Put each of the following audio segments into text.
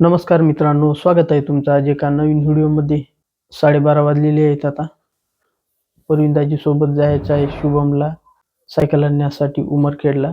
नमस्कार मित्रांनो स्वागत आहे तुमचं आज एका नवीन व्हिडिओमध्ये. साडेबारा वाजलेले आहेत आता. परविंदाजी सोबत जायचं आहे शुभमला सायकल आणण्यासाठी उमरखेडला.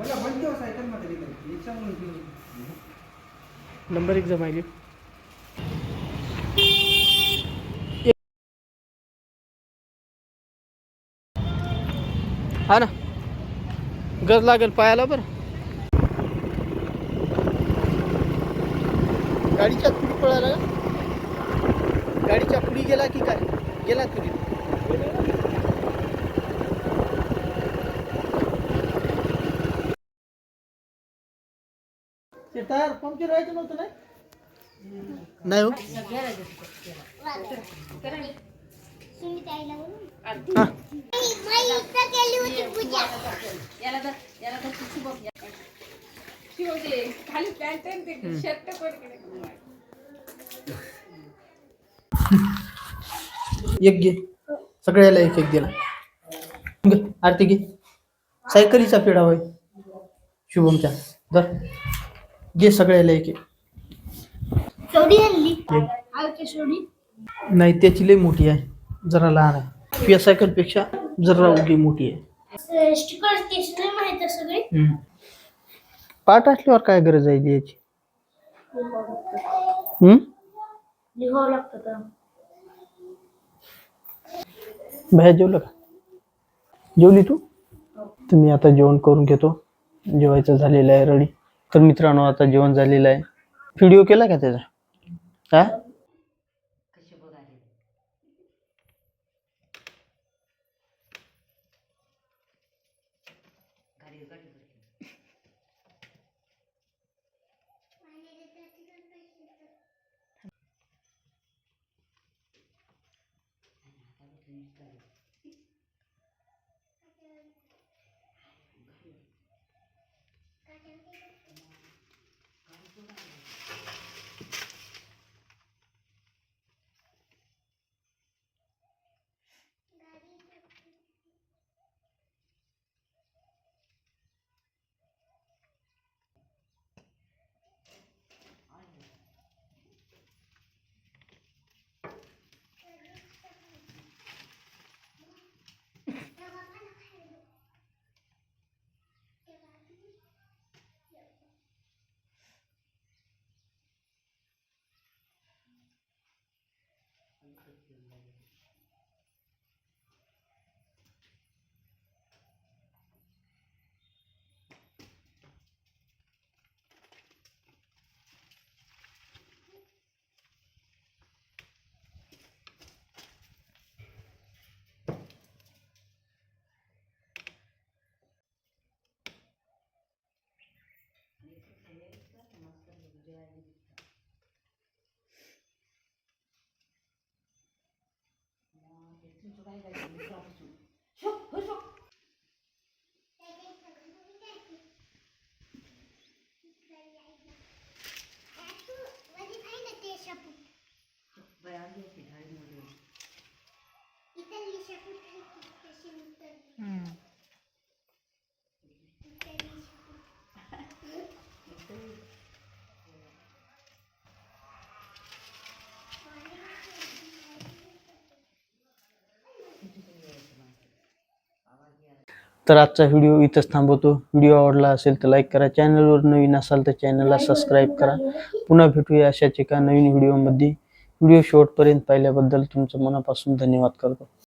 मला सायकलमध्ये म्हणून नंबर एक जमायली हा ना. गज लागेल पायाला बरं. गाडीच्या पुढे पळाला गाडीच्या पुढे गेला की काय? गेला तुरी ते टायर पंक्चर व्हायचं नव्हतं नाही नाही हो. हा. एक घे. सगळ्याला एक एक दिला घे, आरती घे. सायकलीचा पेढा होय. शुभमच्या. धर. घे सगळ्याला एक एक सोडी आणली एक. आलके सोडी नाही त्याची लई मोठी आहे. जरा लहान आहे. तुझ्या सायकलपेक्षा जरा उगी मोठी आहे. स्टिकर स्टेशनरी माहीत आहे सगळे. हम्म. पाठ असल्यावर काय गरज आहे द्यायची हम्म? लिहावं लागतं का बाहेर जेवलं का? जेवली तू? तुम्ही आता जेवण करून घेतो. जेवायचं झालेलं आहे रेडी तर मित्रांनो आता जेवण झालेलं आहे व्हिडिओ केला का त्याचा हा Thank you. 들어가는 again तर आजचा व्हिडिओ इथंच थांबवतो. व्हिडिओ आवडला असेल तर लाईक करा. चॅनलवर नवीन असाल तर चॅनलला सबस्क्राईब करा. पुन्हा भेटूया अशाच एका नवीन व्हिडिओमध्ये. व्हिडिओ शेवटपर्यंत पाहिल्याबद्दल तुमचं मनापासून धन्यवाद करतो.